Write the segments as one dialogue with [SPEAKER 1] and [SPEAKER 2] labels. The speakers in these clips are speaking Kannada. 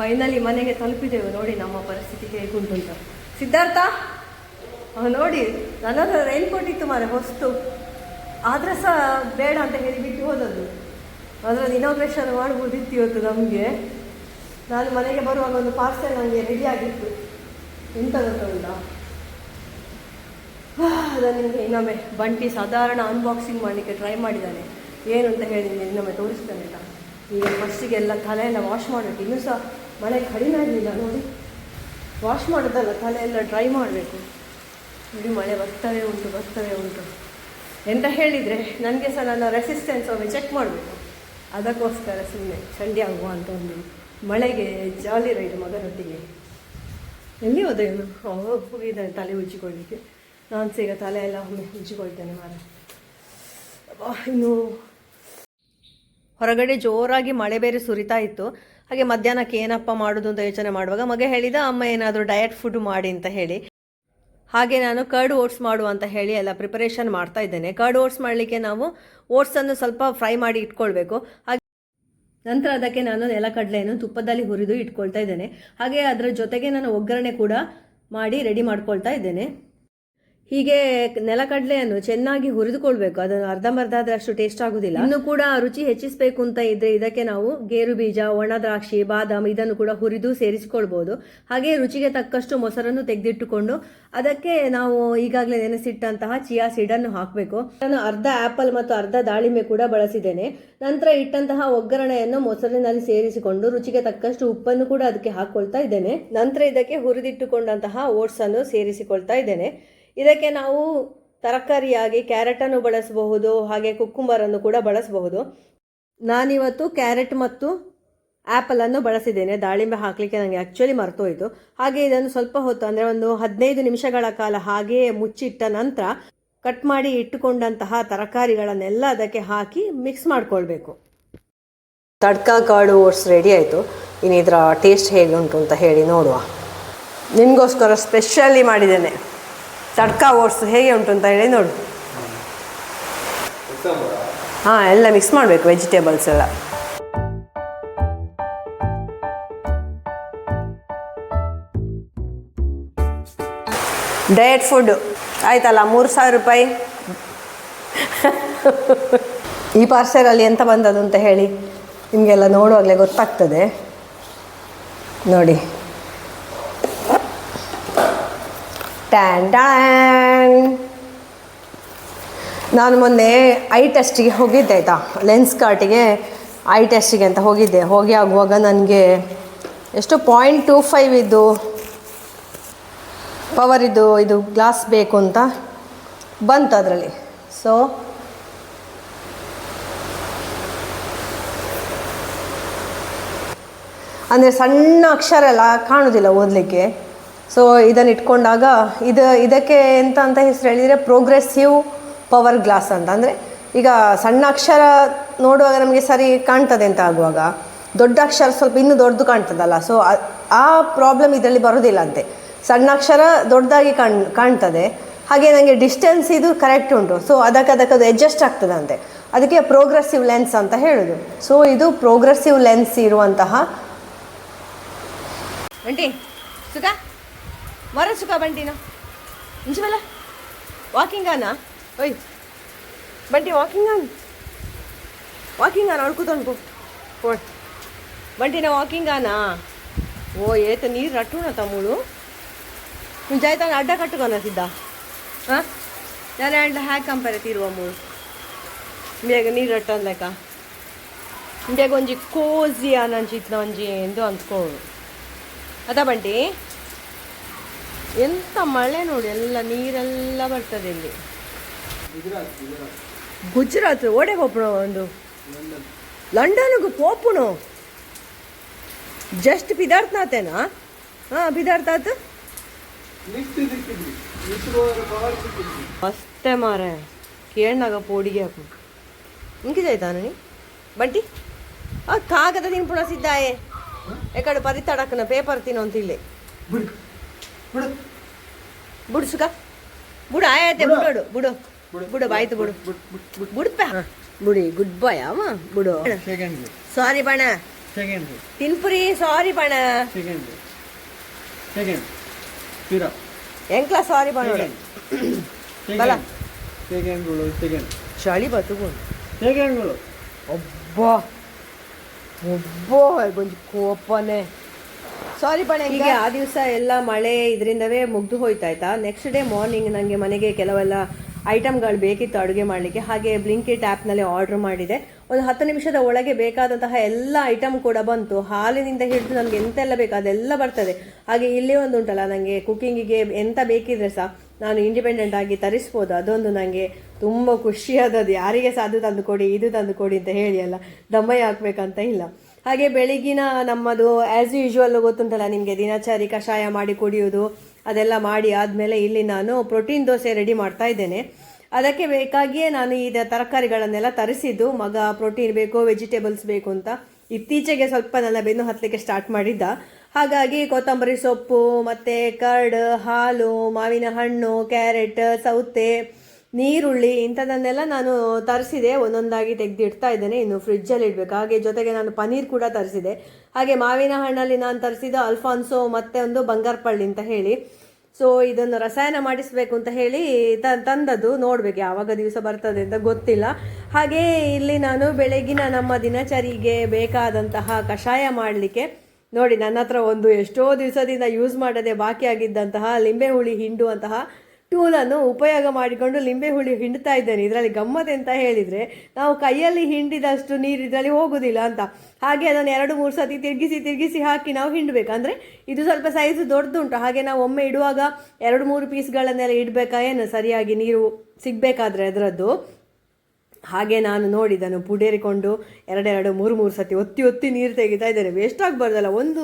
[SPEAKER 1] ಫೈನಲಿ ಮನೆಗೆ ತಲುಪಿದೆವು ನೋಡಿ ನಮ್ಮ ಪರಿಸ್ಥಿತಿ ಹೇಗುಂಟು ಅಂತ. ಸಿದ್ಧಾರ್ಥ ನೋಡಿ ನನ್ನ ಹತ್ರ ರೈನ್ ಕೋಟ್ ಇತ್ತು ಮಾರೆ ಹೊಸ್ತು ಆದ್ರೆ ಸಹ ಬೇಡ ಅಂತ ಹೇಳಿ ಬಿಟ್ಟು ಹೋದದ್ದು. ಅದರಲ್ಲಿ ಇನಾಗ್ರೇಷನ್ ಮಾಡ್ಬೋದಿತ್ತು ಇವತ್ತು ನಮಗೆ. ನಾನು ಮನೆಗೆ ಬರುವಾಗ ಒಂದು ಪಾರ್ಸೆಲ್ ನನಗೆ ರೆಡಿ ಆಗಿತ್ತು. ಎಂತ ಅದನ್ನು ನಿಮಗೆ ಇನ್ನೊಮ್ಮೆ ಬಂಟಿ ಸಾಧಾರಣ ಅನ್ಬಾಕ್ಸಿಂಗ್ ಮಾಡಲಿಕ್ಕೆ ಟ್ರೈ ಮಾಡಿದ್ದಾನೆ. ಏನು ಅಂತ ಹೇಳಿ ನಿಮಗೆ ಇನ್ನೊಮ್ಮೆ ತೋರಿಸ್ತೇನೆ ಈಗ ಫಸ್ಟಿಗೆ ಎಲ್ಲ ತಲೆ ಎಲ್ಲ ವಾಶ್ ಮಾಡಬೇಕು. ಇನ್ನೂ ಸಹ ಮಳೆ ಕಡಿಮೆ ಆಗಲಿಲ್ಲ ನೋಡಿ. ವಾಶ್ ಮಾಡೋದಲ್ಲ ತಲೆ ಎಲ್ಲ ಡ್ರೈ ಮಾಡಬೇಕು. ನೋಡಿ ಮಳೆ ಬರ್ತವೆ ಉಂಟು ಬರ್ತವೆ ಉಂಟು. ಎಂತ ಹೇಳಿದರೆ, ನನಗೆ ಸಹ ನನ್ನ ರೆಸಿಸ್ಟೆನ್ಸ್ ಒಮ್ಮೆ ಚೆಕ್ ಮಾಡಬೇಕು. ಅದಕ್ಕೋಸ್ಕರ ಸುಮ್ಮನೆ ಚಂಡಿ ಆಗುವ ಅಂತ ಒಂದು ಮಳೆಗೆ ಜಾಲಿ ರೈಡ್ ಮಗನೊಟ್ಟಿಗೆ. ಎಲ್ಲಿ ಹೋದೆ? ಹೋಗಿದ್ದಾನೆ ತಲೆ ಉಜ್ಜಿಕೊಳ್ಳಿಕ್ಕೆ. ನಾನು ಸೀಗ ತಲೆ ಎಲ್ಲ ಒಮ್ಮೆ ಉಜ್ಜಿಕೊಳ್ತೇನೆ, ಮಾರ. ಇನ್ನು ಹೊರಗಡೆ ಜೋರಾಗಿ ಮಳೆ ಬೇರೆ ಸುರಿತಾ ಇತ್ತು. ಹಾಗೆ ಮಧ್ಯಾಹ್ನಕ್ಕೆ ಏನಪ್ಪ ಮಾಡೋದು ಅಂತ ಯೋಚನೆ ಮಾಡುವಾಗ ಮಗ ಹೇಳಿದ, ಅಮ್ಮ ಏನಾದರೂ ಡಯಟ್ ಫುಡ್ ಮಾಡಿ ಅಂತ ಹೇಳಿ. ಹಾಗೆ ನಾನು ಕರ್ಡ್ ಓಟ್ಸ್ ಮಾಡು ಅಂತ ಹೇಳಿ ಎಲ್ಲ ಪ್ರಿಪರೇಷನ್ ಮಾಡ್ತಾ ಇದ್ದೇನೆ. ಕರ್ಡ್ ಓಟ್ಸ್ ಮಾಡಲಿಕ್ಕೆ ನಾವು ಓಟ್ಸನ್ನು ಸ್ವಲ್ಪ ಫ್ರೈ ಮಾಡಿ ಇಟ್ಕೊಳ್ಬೇಕು. ಹಾಗೆ ನಂತರ ಅದಕ್ಕೆ ನಾನು ನೆಲಕಡಲೆಯನ್ನು ತುಪ್ಪದಲ್ಲಿ ಹುರಿದು ಇಟ್ಕೊಳ್ತಾ ಇದ್ದೇನೆ. ಹಾಗೆ ಅದರ ಜೊತೆಗೆ ನಾನು ಒಗ್ಗರಣೆ ಕೂಡ ಮಾಡಿ ರೆಡಿ ಮಾಡ್ಕೊಳ್ತಾ ಇದ್ದೇನೆ. ಹೀಗೆ ನೆಲಕಡಲೆಯನ್ನು ಚೆನ್ನಾಗಿ ಹುರಿದುಕೊಳ್ಬೇಕು. ಅದನ್ನು ಅರ್ಧಂಬರ್ಧ ಆದರೆ ಅಷ್ಟು ಟೇಸ್ಟ್ ಆಗುದಿಲ್ಲ. ಇನ್ನು ಕೂಡ ರುಚಿ ಹೆಚ್ಚಿಸಬೇಕು ಅಂತ ಇದ್ರೆ ಇದಕ್ಕೆ ನಾವು ಗೇರು ಬೀಜ, ಒಣ ದ್ರಾಕ್ಷಿ, ಬಾದಾಮ್ ಇದನ್ನು ಕೂಡ ಹುರಿದು ಸೇರಿಸಿಕೊಳ್ಬಹುದು ಹಾಗೆ ರುಚಿಗೆ ತಕ್ಕಷ್ಟು ಮೊಸರನ್ನು ತೆಗೆದಿಟ್ಟುಕೊಂಡು ಅದಕ್ಕೆ ನಾವು ಈಗಾಗಲೇ ನೆನೆಸಿಟ್ಟಂತಹ ಚಿಯಾ ಸೀಡನ್ನು ಹಾಕಬೇಕು. ನಾನು ಅರ್ಧ ಆಪಲ್ ಮತ್ತು ಅರ್ಧ ದಾಳಿಂಬೆ ಕೂಡ ಬಳಸಿದ್ದೇನೆ. ನಂತರ ಇಟ್ಟಂತಹ ಒಗ್ಗರಣೆಯನ್ನು ಮೊಸರಿನಲ್ಲಿ ಸೇರಿಸಿಕೊಂಡು ರುಚಿಗೆ ತಕ್ಕಷ್ಟು ಉಪ್ಪನ್ನು ಕೂಡ ಅದಕ್ಕೆ ಹಾಕೊಳ್ತಾ ಇದ್ದೇನೆ. ನಂತರ ಇದಕ್ಕೆ ಹುರಿದಿಟ್ಟುಕೊಂಡಂತಹ ಓಟ್ಸ್ ಅನ್ನು ಸೇರಿಸಿಕೊಳ್ತಾ ಇದ್ದೇನೆ. ಇದಕ್ಕೆ ನಾವು ತರಕಾರಿಯಾಗಿ ಕ್ಯಾರೆಟನ್ನು ಬಳಸಬಹುದು, ಹಾಗೆ ಕುಕ್ಕುಂಬರನ್ನು ಕೂಡ ಬಳಸಬಹುದು. ನಾನಿವತ್ತು ಕ್ಯಾರೆಟ್ ಮತ್ತು ಆ್ಯಪಲನ್ನು ಬಳಸಿದ್ದೇನೆ. ದಾಳಿಂಬೆ ಹಾಕಲಿಕ್ಕೆ ನನಗೆ ಆ್ಯಕ್ಚುಲಿ ಮರ್ತೋಯಿತು. ಹಾಗೆ ಇದನ್ನು ಸ್ವಲ್ಪ ಹೊತ್ತು, ಅಂದರೆ ಒಂದು ಹದಿನೈದು ನಿಮಿಷಗಳ ಕಾಲ ಹಾಗೆಯೇ ಮುಚ್ಚಿಟ್ಟ ನಂತರ ಕಟ್ ಮಾಡಿ ಇಟ್ಟುಕೊಂಡಂತಹ ತರಕಾರಿಗಳನ್ನೆಲ್ಲ ಅದಕ್ಕೆ ಹಾಕಿ ಮಿಕ್ಸ್ ಮಾಡ್ಕೊಳ್ಬೇಕು. ತಡ್ಕ ಕಾಳು ಓಟ್ಸ್ ರೆಡಿ ಆಯಿತು. ಇನ್ನು ಇದರ ಟೇಸ್ಟ್ ಹೇಗೆ ಉಂಟು ಅಂತ ಹೇಳಿ ನೋಡುವ. ನಿಮಗೋಸ್ಕರ ಸ್ಪೆಷಲಿ ಮಾಡಿದ್ದೇನೆ. ತಡ್ಕ ಓಟ್ಸ್ ಹೇಗೆ ಉಂಟು ಅಂತ ಹೇಳಿ ನೋಡು. ಹಾಂ, ಎಲ್ಲ ಮಿಕ್ಸ್ ಮಾಡಬೇಕು ವೆಜಿಟೇಬಲ್ಸ್ ಎಲ್ಲ. ಡಯಟ್ ಫುಡ್ ಆಯ್ತಲ್ಲ, ಮೂರು ಸಾವಿರ ರೂಪಾಯಿ. ಈ ಪಾರ್ಸೆಲಲ್ಲಿ ಎಂತ ಬಂದದ್ದು ಅಂತ ಹೇಳಿ, ನಿಮಗೆಲ್ಲ ನೋಡುವಾಗಲೇ ಗೊತ್ತಾಗ್ತದೆ. ನೋಡಿ. ಟ್ಯಾನ್ ಟ್ಯಾನ್ ನಾನು ಮೊನ್ನೆ ಐ ಟೆಸ್ಟಿಗೆ ಹೋಗಿದ್ದೆ, ಆಯಿತಾ? ಲೆನ್ಸ್ ಕಾರ್ಟಿಗೆ ಐ ಟೆಸ್ಟಿಗೆ ಅಂತ ಹೋಗಿದ್ದೆ. ಹೋಗಿ ಆಗುವಾಗ ನನಗೆ ಎಷ್ಟು ಪಾಯಿಂಟ್ ಟೂ ಫೈವ್ ಇದ್ದು ಪವರ್ ಇದು ಇದು ಗ್ಲಾಸ್ ಬೇಕು ಅಂತ ಬಂತು ಅದರಲ್ಲಿ. ಸೊ ಅಂದರೆ ಸಣ್ಣ ಅಕ್ಷರ ಎಲ್ಲ ಕಾಣೋದಿಲ್ಲ ಓದಲಿಕ್ಕೆ. ಸೊ ಇದನ್ನು ಇಟ್ಕೊಂಡಾಗ ಇದು, ಇದಕ್ಕೆ ಎಂತ ಅಂತ ಹೆಸರು ಹೇಳಿದರೆ ಪ್ರೋಗ್ರೆಸಿವ್ ಪವರ್ ಗ್ಲಾಸ್ ಅಂತ. ಅಂದರೆ ಈಗ ಸಣ್ಣ ಅಕ್ಷರ ನೋಡುವಾಗ ನಮಗೆ ಸರಿ ಕಾಣ್ತದೆ ಅಂತ ಆಗುವಾಗ, ದೊಡ್ಡ ಅಕ್ಷರ ಸ್ವಲ್ಪ ಇನ್ನೂ ದೊಡ್ಡದು ಕಾಣ್ತದಲ್ಲ. ಸೊ ಆ ಪ್ರಾಬ್ಲಮ್ ಇದರಲ್ಲಿ ಬರೋದಿಲ್ಲ ಅಂತೆ. ಸಣ್ಣ ಅಕ್ಷರ ದೊಡ್ಡದಾಗಿ ಕಾಣ್, ಕಾಣ್ತದೆ. ಹಾಗೆ ನನಗೆ ಡಿಸ್ಟೆನ್ಸ್ ಇದು ಕರೆಕ್ಟ್ ಉಂಟು. ಸೊ ಅದಕ್ಕೆ ಅದಕ್ಕೆ ಅದು ಅಡ್ಜಸ್ಟ್ ಆಗ್ತದಂತೆ ಅದಕ್ಕೆ ಪ್ರೋಗ್ರೆಸಿವ್ ಲೆನ್ಸ್ ಅಂತ ಹೇಳೋದು. ಸೊ ಇದು ಪ್ರೋಗ್ರೆಸಿವ್ ಲೆನ್ಸ್ ಇರುವಂತಹ ಬಂಟಿ ಸುಖ ಮರ ಸುಖ ಬಂಟಿನ ಇಂಚು ವಾಕಿಂಗ್ ಆನ ಓಯ್ ಬಂಟಿ ವಾಕಿಂಗ್ ಆನ್ ವಾಕಿಂಗ್ ಆನ ಅಳ್ಕೂತೊಂಡು ಪೋ ಬಂಟಿನ ವಾಕಿಂಗ್ ಆನ ಓ ಏತ ನೀರು ರಟ್ಟುಣ ತಮ್ಮಳು ನೀವು ಜಾಯ್ತಾನ ಅಡ್ಡ ಕಟ್ಟುಕೊನ ಸಿದ್ದ ಹಾಂ ನಾನು ಅಂಡ ಹ್ಯಾಕ್ ಕಂಪೇರೆ ತೀರುವ ಮೂಳು ಬೇಗ ನೀರು ರಟ್ಟು ಅಂದ್ಲೆಕ್ಕ ಬೇಗ ಒಂಜಿ ಕೋಸಿ ಅನ್ನಂಚಿತ್ನ ಒಂಜಿ ಎಂದು ಅಂದ್ಕೊಳ್ಳು ಅದ ಬಂಟಿ ಎಂತ ಮಳೆ ನೋಡಿ ಎಲ್ಲ ನೀರೆಲ್ಲ ಬರ್ತದೆ ಇಲ್ಲಿ. ಗುಜರಾತ್ ಓಡೆ ಹೋಪಣ ಒಂದು. ಲಂಡನ್ಗೆ ಪೋಪುಣು ಜಸ್ಟ್ ಬಿದಾರ್ಥನಾಥೇನಾ ಹಾಂ ಪಿದಾರ್ಥಾತ್ ಅಷ್ಟೇ ಮಾರೆ. ಕೇಳಾಗ ಪೋಡಿಗೆ ಹಾಕು. ಇಂಕಿದೆ ಆಯ್ತಾ ನೀ ಬಂಟಿ ಕಾಗದ ತಿನ್ಪುಣ ಸಿದ್ದಾಯೆ ಎಕಡೆ ಪರಿತಾಡಕ್ಕನ ಪೇಪರ್ ತಿನ್ನೋ ಅಂತ ಇಲ್ಲಿ ಬುಡು. ಸುಖ ಬುಡು ಆಯತೆ ಬುಡೋಡು ಬುಡು. ಬುಡು ಬಾಯ್ತು ಬಿಡು. ಬುಡುಪ್ಪ. ಬುಡಿ ಗುಡ್ ಬಾಯ್ ಅವ ಸೆಕೆಂಡ್ ಸಾರಿ ಬಣ.
[SPEAKER 2] ಸೆಕೆಂಡ್
[SPEAKER 1] ತಿನ್ಪುರಿ ಸಾರಿ ಬಣ. ಎಂಕ್ಲ ಸಾರಿ ಬಣ? ಬಲ. ಚಳಿ ಬತ್ತುಕೊಂಡು
[SPEAKER 2] ಸೆಕೆಂಡ್ಗಳು
[SPEAKER 1] ಒಬ್ಬ. ಒಬ್ಬೋ ಗೊಂಚ ಕೋಪನೆ. ಸಾರಿ ಬಣ ಹೀಗೆ ಆ ದಿವಸ ಎಲ್ಲ ಮಳೆ ಇದರಿಂದವೇ ಮುಗ್ದು ಹೋಯ್ತಾಯ್ತಾ? ನೆಕ್ಸ್ಟ್ ಡೇ ಮಾರ್ನಿಂಗ್ ನನಗೆ ಮನೆಗೆ ಕೆಲವೆಲ್ಲ ಐಟಮ್ಗಳು ಬೇಕಿತ್ತು ಅಡುಗೆ ಮಾಡಲಿಕ್ಕೆ. ಹಾಗೆ ಬ್ಲಿಂಕಿಟ್ ಆ್ಯಪ್ನಲ್ಲಿ ಆರ್ಡರ್ ಮಾಡಿದೆ. ಒಂದು ಹತ್ತು ನಿಮಿಷದ ಒಳಗೆ ಬೇಕಾದಂತಹ ಎಲ್ಲ ಐಟಮ್ ಕೂಡ ಬಂತು. ಹಾಲಿನಿಂದ ಹಿಡಿದು ನನಗೆ ಎಂತೆಲ್ಲ ಬೇಕು ಅದೆಲ್ಲ ಬರ್ತದೆ. ಹಾಗೆ ಇಲ್ಲಿ ಒಂದು ಉಂಟಲ್ಲ ನನಗೆ ಕುಕ್ಕಿಂಗಿಗೆ ಎಂತ ಬೇಕಿದ್ರೆ ಸಹ ನಾನು ಇಂಡಿಪೆಂಡೆಂಟ್ ಆಗಿ ತರಿಸ್ಬೋದು. ಅದೊಂದು ನನಗೆ ತುಂಬ ಖುಷಿಯಾದದ್ದು. ಯಾರಿಗೆ ಸಹ ಅದು ತಂದು ಕೊಡಿ, ಇದು ತಂದು ಕೊಡಿ ಅಂತ ಹೇಳಿ ಅಲ್ಲ, ದಮ್ಮಯ್ಯ ಹಾಕ್ಬೇಕಂತ ಇಲ್ಲ. ಹಾಗೆ ಬೆಳಿಗಿನ ನಮ್ಮದು ಆ್ಯಸ್ ಯೂಶುವಲ್ ಗೊತ್ತುಂಟಲ್ಲ ನಿಮಗೆ, ದಿನಚರಿ ಕಷಾಯ ಮಾಡಿ ಕುಡಿಯೋದು ಅದೆಲ್ಲ ಮಾಡಿ ಆದಮೇಲೆ ಇಲ್ಲಿ ನಾನು ಪ್ರೋಟೀನ್ ದೋಸೆ ರೆಡಿ ಮಾಡ್ತಾ ಇದ್ದೇನೆ. ಅದಕ್ಕೆ ಬೇಕಾಗಿಯೇ ನಾನು ಈ ತರಕಾರಿಗಳನ್ನೆಲ್ಲ ತರಿಸಿದ್ದು, ಮಗ ಪ್ರೋಟೀನ್ ಬೇಕು ವೆಜಿಟೇಬಲ್ಸ್ ಬೇಕು ಅಂತ. ಇತ್ತೀಚೆಗೆ ಸ್ವಲ್ಪ ನನ್ನ ಬೆನ್ನು ಹತ್ತಲಿಕ್ಕೆ ಸ್ಟಾರ್ಟ್ ಮಾಡಿದ್ದ. ಹಾಗಾಗಿ ಕೊತ್ತಂಬರಿ ಸೊಪ್ಪು, ಮತ್ತು ಕರ್ಡ್ ಹಾಲು, ಮಾವಿನ ಹಣ್ಣು ಕ್ಯಾರೆಟ್ ಸೌತೆ ನೀರುಳ್ಳಿ ಇಂಥದನ್ನೆಲ್ಲ ನಾನು ತರಿಸಿದೆ, ಒಂದೊಂದಾಗಿ ತೆಗೆದಿಡ್ತಾ ಇದ್ದೇನೆ. ಇನ್ನು ಫ್ರಿಜ್ಜಲ್ಲಿ ಇಡಬೇಕು. ಹಾಗೆ ಜೊತೆಗೆ ನಾನು ಪನ್ನೀರ್ ಕೂಡ ತರಿಸಿದೆ. ಹಾಗೆ ಮಾವಿನ ಹಣ್ಣಲ್ಲಿ ನಾನು ತರಿಸಿದ ಅಲ್ಫಾನ್ಸೋ ಮತ್ತೆ ಒಂದು ಬಂಗಾರಪಳ್ಳಿ ಅಂತ ಹೇಳಿ. ಸೊ ಇದನ್ನು ರಸಾಯನ ಮಾಡಿಸಬೇಕು ಅಂತ ಹೇಳಿ ತ, ತಂದದ್ದು ನೋಡ್ಬೇಕು. ಯಾವಾಗ ದಿವಸ ಬರ್ತದೆ ಅಂತ ಗೊತ್ತಿಲ್ಲ. ಹಾಗೆ ಇಲ್ಲಿ ನಾನು ಬೆಳಗಿನ ನಮ್ಮ ದಿನಚರಿಗೆ ಬೇಕಾದಂತಹ ಕಷಾಯ ಮಾಡಲಿಕ್ಕೆ, ನೋಡಿ ನನ್ನ ಹತ್ರ ಒಂದು ಎಷ್ಟೋ ದಿವಸದಿಂದ ಯೂಸ್ ಮಾಡದೆ ಬಾಕಿ ಆಗಿದ್ದಂತಹ ಲಿಂಬೆ ಹುಳಿ ಹಿಂಡುವಂತಹ ಟೂಲನ್ನು ಉಪಯೋಗ ಮಾಡಿಕೊಂಡು ಲಿಂಬೆ ಹುಳಿ ಹಿಂಡ್ತಾ ಇದ್ದೇನೆ. ಇದರಲ್ಲಿ ಗಮ್ಮತ್ ಅಂತ ಹೇಳಿದರೆ, ನಾವು ಕೈಯಲ್ಲಿ ಹಿಂಡಿದಷ್ಟು ನೀರು ಇದರಲ್ಲಿ ಹೋಗೋದಿಲ್ಲ ಅಂತ. ಹಾಗೆ ಅದನ್ನು ಎರಡು ಮೂರು ಸತಿ ತಿರುಗಿಸಿ ತಿರುಗಿಸಿ ಹಾಕಿ ನಾವು ಹಿಂಡಬೇಕು. ಅಂದರೆ ಇದು ಸ್ವಲ್ಪ ಸೈಜು ದೊಡ್ಡದುಂಟು ಹಾಗೆ ನಾವು ಒಮ್ಮೆ ಇಡುವಾಗ ಎರಡು ಮೂರು ಪೀಸ್ಗಳನ್ನೆಲ್ಲ ಇಡಬೇಕಾ? ಏನು? ಸರಿಯಾಗಿ ನೀರು ಸಿಗಬೇಕಾದ್ರೆ ಅದರದ್ದು. ಹಾಗೆ ನಾನು ನೋಡಿದನು, ಪುಡೇರಿಕೊಂಡು ಎರಡೆರಡು, ಮೂರು ಮೂರು ಸತಿ ಒತ್ತಿ ಒತ್ತಿ ನೀರು ತೆಗಿತಾ ಇದ್ದೇನೆ. ವೇಸ್ಟ್ ಆಗಬಾರ್ದಲ್ಲ, ಒಂದು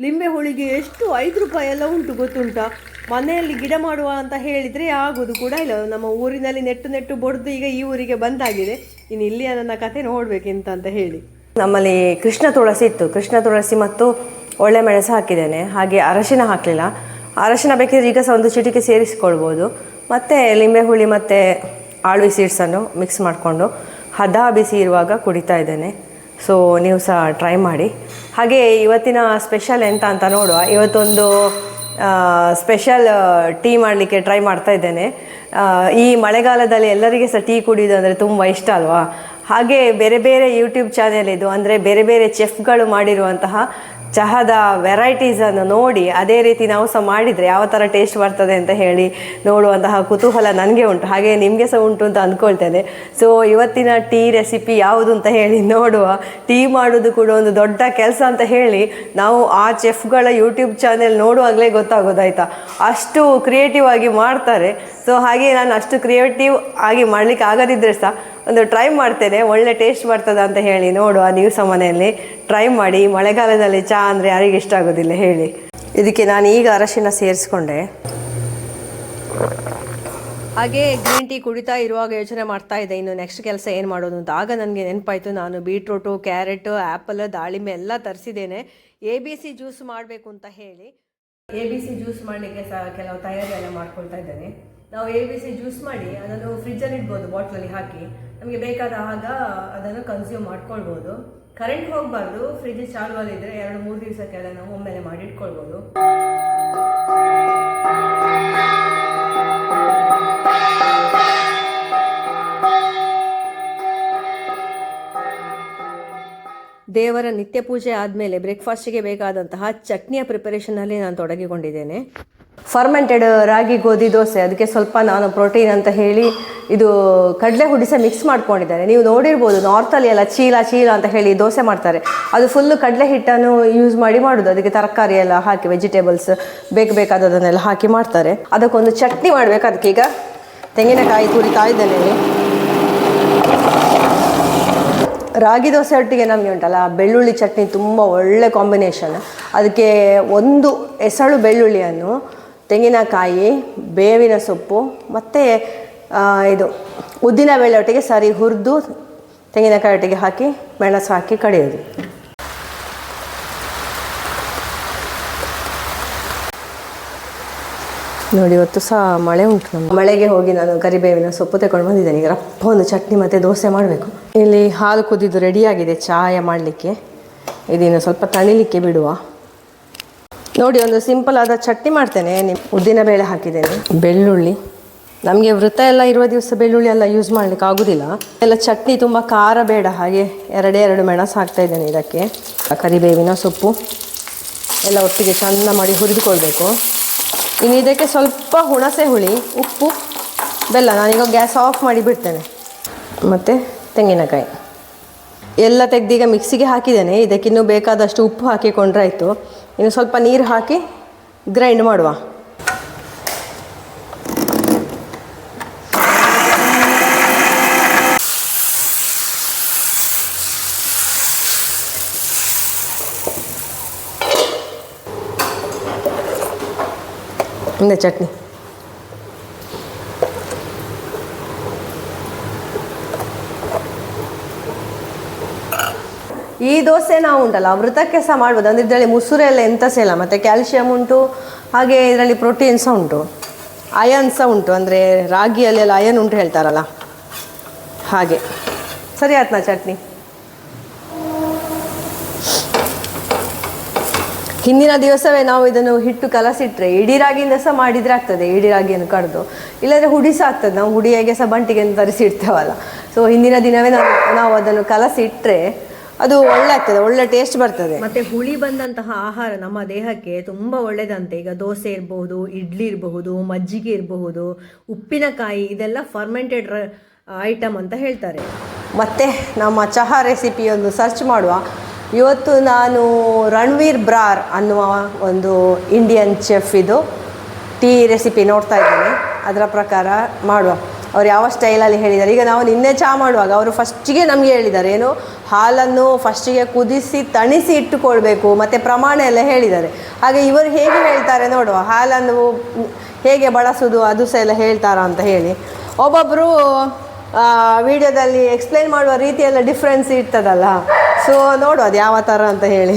[SPEAKER 1] ಲಿಂಬೆ ಹೋಳಿಗೆ ಎಷ್ಟು ಐದು ರೂಪಾಯಿ ಎಲ್ಲ ಉಂಟು ಗೊತ್ತುಂಟಾ? ಮನೆಯಲ್ಲಿ ಗಿಡ ಮಾಡುವ ಅಂತ ಹೇಳಿದರೆ ಆಗೋದು ಕೂಡ ಇಲ್ಲ. ನಮ್ಮ ಊರಿನಲ್ಲಿ ನೆಟ್ಟು ನೆಟ್ಟು ಬಡ್ದು ಈಗ ಈ ಊರಿಗೆ ಬಂದಾಗಿದೆ. ಇನ್ನು ಇಲ್ಲಿಯ ನನ್ನ ಕತೆ ನೋಡಬೇಕಿಂತ ಅಂತ ಹೇಳಿ. ನಮ್ಮಲ್ಲಿ ಕೃಷ್ಣ ತುಳಸಿ ಇತ್ತು. ಕೃಷ್ಣ ತುಳಸಿ ಮತ್ತು ಒಳ್ಳೆ ಮೆಣಸು ಹಾಕಿದ್ದೇನೆ. ಹಾಗೆ ಅರಶಿನ ಹಾಕಲಿಲ್ಲ. ಅರಶಿನ ಬೇಕಿದ್ರೆ ಈಗ ಸಹ ಒಂದು ಚಿಟಿಕೆ ಸೇರಿಸಿಕೊಳ್ಬೋದು. ಮತ್ತು ಲಿಂಬೆ ಹುಳಿ ಮತ್ತು ಆಳ್ವಿ ಸೀಡ್ಸನ್ನು ಮಿಕ್ಸ್ ಮಾಡಿಕೊಂಡು ಹದ ಬಿಸಿ ಇರುವಾಗ ಕುಡಿತಾ ಇದ್ದೇನೆ. ಸೊ ನೀವು ಸಹ ಟ್ರೈ ಮಾಡಿ. ಹಾಗೆ ಇವತ್ತಿನ ಸ್ಪೆಷಲ್ ಎಂತ ಅಂತ ನೋಡುವ. ಇವತ್ತೊಂದು ಸ್ಪೆಷಲ್ ಟೀ ಮಾಡಲಿಕ್ಕೆ ಟ್ರೈ ಮಾಡ್ತಾ ಇದ್ದೇನೆ. ಈ ಮಳೆಗಾಲದಲ್ಲಿ ಎಲ್ಲರಿಗೆ ಸಹ ಟೀ ಕುಡಿಯೋದು ಅಂದರೆ ತುಂಬ ಇಷ್ಟ ಅಲ್ವಾ? ಹಾಗೆ ಬೇರೆ ಬೇರೆ ಯೂಟ್ಯೂಬ್ ಚಾನೆಲ್ ಇದು ಅಂದರೆ ಬೇರೆ ಬೇರೆ ಚೆಫ್ಗಳು ಮಾಡಿರುವಂತಹ ಚಹಾದ ವೆರೈಟೀಸನ್ನು ನೋಡಿ ಅದೇ ರೀತಿ ನಾವು ಸಹ ಮಾಡಿದರೆ ಯಾವ ಥರ ಟೇಸ್ಟ್ ಬರ್ತದೆ ಅಂತ ಹೇಳಿ ನೋಡುವಂತಹ ಕುತೂಹಲ ನನಗೆ ಉಂಟು. ಹಾಗೆ ನಿಮಗೆ ಸಹ ಉಂಟು ಅಂತ ಅಂದ್ಕೊಳ್ತೇನೆ ಸೊ ಇವತ್ತಿನ ಟೀ ರೆಸಿಪಿ ಯಾವುದು ಅಂತ ಹೇಳಿ ನೋಡುವ. ಟೀ ಮಾಡೋದು ಕೂಡ ಒಂದು ದೊಡ್ಡ ಕೆಲಸ ಅಂತ ಹೇಳಿ ನಾವು ಆ ಚೆಫ್ಗಳ ಯೂಟ್ಯೂಬ್ ಚಾನೆಲ್ ನೋಡುವಾಗಲೇ ಗೊತ್ತಾಗೋದಾಯ್ತಾ. ಅಷ್ಟು ಕ್ರಿಯೇಟಿವ್ ಆಗಿ ಮಾಡ್ತಾರೆ. ಸೊ ಹಾಗೆ ನಾನು ಅಷ್ಟು ಕ್ರಿಯೇಟಿವ್ ಆಗಿ ಮಾಡಲಿಕ್ಕೆ ಆಗದಿದ್ದರೆ ಸಹ ಒಂದು ಟ್ರೈ ಮಾಡ್ತೇನೆ, ಒಳ್ಳೆ ಟೇಸ್ಟ್ ಬರ್ತದ ಅಂತ ಹೇಳಿ ನೋಡುವ ನೀವು ಸಹ ಮನೆಯಲ್ಲಿ. ಟ್ರೈ ಮಾಡಿ, ಮಳೆಗಾಲದಲ್ಲಿ ಚಹಾ ಅಂದರೆ ಯಾರಿಗೆ ಇಷ್ಟ ಆಗೋದಿಲ್ಲ, ಹೇಳಿ. ಇದಕ್ಕೆ ನಾನು ಈಗ ಅರಶಿನ ಸೇರಿಸ್ಕೊಂಡೆ. ಹಾಗೆ ಗ್ರೀನ್ ಟೀ ಕುಡಿತಾ ಇರುವಾಗ ಯೋಚನೆ ಮಾಡ್ತಾ ಇದ್ದೆ, ಇನ್ನು ನೆಕ್ಸ್ಟ್ ಕೆಲಸ ಏನು ಮಾಡೋದು ಅಂತ. ಆಗ ನನಗೆ ನೆನಪಾಯಿತು, ನಾನು ಬೀಟ್ರೂಟು ಕ್ಯಾರೆಟು ಆ್ಯಪಲ್ ದಾಳಿಂಬೆ ಎಲ್ಲ ತರಿಸಿದ್ದೇನೆ. ಎ ಬಿ ಸಿ ಜ್ಯೂಸ್ ಮಾಡಬೇಕು ಅಂತ ಹೇಳಿ. ಎ ಬಿ ಸಿ ಜ್ಯೂಸ್ ಮಾಡಲಿಕ್ಕೆ ಸಹ ಕೆಲವು ತಯಾರಿ ಎಲ್ಲ ಮಾಡ್ಕೊಳ್ತಾ ಇದ್ದೇನೆ. ನಾವು ಎ ಬಿ ಸಿ ಜ್ಯೂಸ್ ಮಾಡಿ, ಅದನ್ನು ಫ್ರಿಜ್ಜಲ್ಲಿ ಇಡ್ಬೋದು ಬಾಟ್ಲಲ್ಲಿ ಹಾಕಿ. ನಮಗೆ ಬೇಕಾದ ಆಗ ಅದನ್ನು ಕನ್ಸ್ಯೂಮ್ ಮಾಡ್ಕೊಳ್ಬೋದು. ಕರೆಂಟ್ ಹೋಗಬಾರ್ದು ಫ್ರಿಜ್ ಚಾಲುವಲ್ಲಿದ್ದರೆ ಎರಡು, ಮೂರು ದಿವಸಕ್ಕೆಲ್ಲ ನಾವು ಒಮ್ಮೆಲೆ ಮಾಡಿ ಇಟ್ಕೊಳ್ಬೋದು. ದೇವರ ನಿತ್ಯ ಪೂಜೆ ಆದಮೇಲೆ ಬ್ರೇಕ್ಫಾಸ್ಟಿಗೆ ಬೇಕಾದಂತಹ ಚಟ್ನಿಯ ಪ್ರಿಪರೇಷನಲ್ಲಿ ನಾನು ತೊಡಗಿಕೊಂಡಿದ್ದೇನೆ. ಫರ್ಮೆಂಟೆಡ್ ರಾಗಿ, ಗೋಧಿ, ದೋಸೆ, ಅದಕ್ಕೆ ಸ್ವಲ್ಪ ನಾನು ಪ್ರೋಟೀನ್ ಅಂತ ಹೇಳಿ ಇದು ಕಡಲೆ ಹುಡಿಸೆ ಮಿಕ್ಸ್ ಮಾಡ್ಕೊಂಡಿದ್ದಾರೆ. ನೀವು ನೋಡಿರ್ಬೋದು ನಾರ್ತಲ್ಲಿ ಎಲ್ಲ ಚೀಲ ಚೀಲ ಅಂತ ಹೇಳಿ ದೋಸೆ ಮಾಡ್ತಾರೆ. ಅದು ಫುಲ್ಲು ಕಡಲೆ ಹಿಟ್ಟನ್ನು ಯೂಸ್ ಮಾಡಿ ಮಾಡೋದು. ಅದಕ್ಕೆ ತರಕಾರಿ ಎಲ್ಲ ಹಾಕಿ ವೆಜಿಟೇಬಲ್ಸ್ ಬೇಕು ಬೇಕಾದದನ್ನೆಲ್ಲ ಹಾಕಿ ಮಾಡ್ತಾರೆ. ಅದಕ್ಕೊಂದು ಚಟ್ನಿ ಮಾಡಬೇಕು ಅದಕ್ಕೆ. ಈಗ ತೆಂಗಿನಕಾಯಿ ತುರಿತಾ ಇದ್ದೇನೆ. ರಾಗಿ ದೋಸೆ ಒಟ್ಟಿಗೆ ನಮಗೆ ಉಂಟಲ್ಲ, ಬೆಳ್ಳುಳ್ಳಿ ಚಟ್ನಿ ತುಂಬ ಒಳ್ಳೆ ಕಾಂಬಿನೇಷನ್ ಅದಕ್ಕೆ ಒಂದು ಎಸಳು ಬೆಳ್ಳುಳ್ಳಿಯನ್ನು ತೆಂಗಿನಕಾಯಿ, ಬೇವಿನ ಸೊಪ್ಪು, ಮತ್ತು ಇದು ಉದ್ದಿನ ಬೇಳೆ ಒಟ್ಟಿಗೆ ಸರಿ ಹುರಿದು ತೆಂಗಿನಕಾಯಿ ಒಟ್ಟಿಗೆ ಹಾಕಿ, ಮೆಣಸು ಹಾಕಿ ಕಡಿಯೋದು. ನೋಡಿ, ಇವತ್ತು ಸಹ ಮಳೆ ಉಂಟು ನಮ್ಮ ಮಳೆಗೆ ಹೋಗಿ ನಾನು ಕರಿಬೇವಿನ ಸೊಪ್ಪು ತಗೊಂಡು ಬಂದಿದ್ದೇನೆ. ಈಗ ರಪ್ಪ ಒಂದು ಚಟ್ನಿ ಮತ್ತು ದೋಸೆ ಮಾಡಬೇಕು. ಇಲ್ಲಿ ಹಾಲು ಕುದಿದು ರೆಡಿಯಾಗಿದೆ ಚಾಯ ಮಾಡಲಿಕ್ಕೆ. ಇದನ್ನು ಸ್ವಲ್ಪ ತಣಿಲಿಕ್ಕೆ ಬಿಡುವ. ನೋಡಿ ಒಂದು ಸಿಂಪಲ್ ಆದ ಚಟ್ನಿ ಮಾಡ್ತೇನೆ. ನಿಮ್ಮ ಉದ್ದಿನ ಬೇಳೆ ಹಾಕಿದ್ದೇನೆ. ಬೆಳ್ಳುಳ್ಳಿ. ನಮಗೆ ವೃತ್ತ ಎಲ್ಲ ಇರುವ ದಿವಸ ಬೆಳ್ಳುಳ್ಳಿ ಎಲ್ಲ ಯೂಸ್ ಮಾಡ್ಲಿಕ್ಕೆ ಆಗೋದಿಲ್ಲ. ಎಲ್ಲ ಚಟ್ನಿ ತುಂಬ ಖಾರ ಬೇಡ. ಹಾಗೆ ಎರಡೇ ಎರಡು ಮೆಣಸು ಹಾಕ್ತಾ ಇದ್ದೇನೆ ಇದಕ್ಕೆ. ಕರಿಬೇವಿನ ಸೊಪ್ಪು ಎಲ್ಲ ಒಟ್ಟಿಗೆ ಚೆಂದ ಮಾಡಿ ಹುರಿದುಕೊಳ್ಬೇಕು. ಇನ್ನು ಇದಕ್ಕೆ ಸ್ವಲ್ಪ ಹುಣಸೆ ಹುಳಿ ಉಪ್ಪು ಬೆಲ್ಲ. ನಾನೀಗ ಗ್ಯಾಸ್ ಆಫ್ ಮಾಡಿ ಬಿಡ್ತೇನೆ. ಮತ್ತು ತೆಂಗಿನಕಾಯಿ. ಎಲ್ಲ ತೆಗೆದೀಗ ಮಿಕ್ಸಿಗೆ ಹಾಕಿದ್ದೇನೆ. ಇದಕ್ಕಿನ್ನೂ ಬೇಕಾದಷ್ಟು ಉಪ್ಪು ಹಾಕಿಕೊಂಡ್ರೆ ಆಯಿತು. ಇನ್ನು ಸ್ವಲ್ಪ ನೀರು ಹಾಕಿ ಗ್ರೈಂಡ್ ಮಾಡುವ. ಹಿಂದೆ ಚಟ್ನಿ. ಈ ದೋಸೆ ನಾವು ಉಂಟಲ್ಲ ವೃತಕ್ಕೆ ಸಹ ಮಾಡ್ಬೋದು. ಅಂದರೆ ಇದರಲ್ಲಿ ಮುಸುರೆ ಎಲ್ಲ ಎಂತ ಸಹ ಇಲ್ಲ ಮತ್ತು ಕ್ಯಾಲ್ಶಿಯಂ ಉಂಟು, ಹಾಗೆ ಇದರಲ್ಲಿ ಪ್ರೋಟೀನ್ ಸಹ ಉಂಟು. ಅಯನ್ ಸಹ ಉಂಟು, ಅಂದರೆ ರಾಗಿಯಲ್ಲೆಲ್ಲ ಅಯನ್ ಉಂಟು ಹೇಳ್ತಾರಲ್ಲ. ಹಾಗೆ. ಸರಿ ಆಯ್ತು ನಾ ಚಟ್ನಿ. ಹಿಂದಿನ ದಿವಸವೇ ನಾವು ಇದನ್ನು ಹಿಟ್ಟು ಕಲಸಿಟ್ಟರೆ ಇಡೀ ರಾಗಿಯಿಂದ ಸಹ ಮಾಡಿದರೆ ಆಗ್ತದೆ, ಇಡೀ ರಾಗಿಯನ್ನು ಕಡ್ದು. ಇಲ್ಲಾಂದರೆ ಹುಡಿ ಸಹ ಆಗ್ತದೆ, ನಾವು ಹುಡಿಯಾಗೆ ಸಹ ಬಂಟಿಗೆ ತರಿಸಿ ಇಡ್ತೇವಲ್ಲ. ಸೊ ಹಿಂದಿನ ದಿನವೇ ನಾವು ನಾವು ಅದನ್ನು ಕಲಸಿಟ್ರೆ ಅದು ಒಳ್ಳೆ ಆಗ್ತದೆ ಒಳ್ಳೆ ಟೇಸ್ಟ್ ಬರ್ತದೆ. ಮತ್ತೆ ಹುಳಿ ಬಂದಂತಹ ಆಹಾರ ನಮ್ಮ ದೇಹಕ್ಕೆ ತುಂಬಾ ಒಳ್ಳೆಯದಂತೆ ಈಗ ದೋಸೆ ಇರಬಹುದು ಇಡ್ಲಿ ಇರಬಹುದು ಮಜ್ಜಿಗೆ ಇರಬಹುದು ಉಪ್ಪಿನಕಾಯಿ ಇದೆಲ್ಲ ಫರ್ಮೆಂಟೆಡ್ ಐಟಮ್ ಅಂತ ಹೇಳ್ತಾರೆ. ಮತ್ತೆ ನಮ್ಮ ಚಹಾ ರೆಸಿಪಿ ಒಂದು ಸರ್ಚ್ ಮಾಡುವ. ಇವತ್ತು ನಾನು ರಣವೀರ್ ಬ್ರಾರ್ ಅನ್ನುವ ಒಂದು ಇಂಡಿಯನ್ ಚೆಫ್ ಇದು. ಟೀ ರೆಸಿಪಿ ನೋಡ್ತಾ ಇದ್ದೇನೆ. ಅದರ ಪ್ರಕಾರ ಮಾಡುವ. ಅವ್ರು ಯಾವ ಸ್ಟೈಲಲ್ಲಿ ಹೇಳಿದ್ದಾರೆ. ಈಗ ನಾವು ನಿನ್ನೆ ಚಹಾ ಮಾಡುವಾಗ ಅವರು ಫಸ್ಟಿಗೆ ನಮಗೆ ಹೇಳಿದ್ದಾರೆ, ಏನು ಹಾಲನ್ನು ಫಸ್ಟಿಗೆ ಕುದಿಸಿ, ತಣಿಸಿ ಇಟ್ಟುಕೊಳ್ಬೇಕು, ಮತ್ತು ಪ್ರಮಾಣ ಎಲ್ಲ ಹೇಳಿದ್ದಾರೆ. ಹಾಗೆ ಇವರು ಹೇಗೆ ಹೇಳ್ತಾರೆ ನೋಡುವ, ಹಾಲನ್ನು ಹೇಗೆ ಬಳಸೋದು, ಅದು ಸಹ ಎಲ್ಲ ಹೇಳ್ತಾರಾ ಅಂತ ಹೇಳಿ. ಒಬ್ಬೊಬ್ಬರು ವಿಡಿಯೋದಲ್ಲಿ ಎಕ್ಸ್ಪ್ಲೈನ್ ಮಾಡುವ ರೀತಿಯೆಲ್ಲ ಡಿಫ್ರೆನ್ಸ್ ಇರ್ತದಲ್ಲ. ಸೊ ನೋಡು ಅದು ಯಾವ ಥರ ಅಂತ ಹೇಳಿ.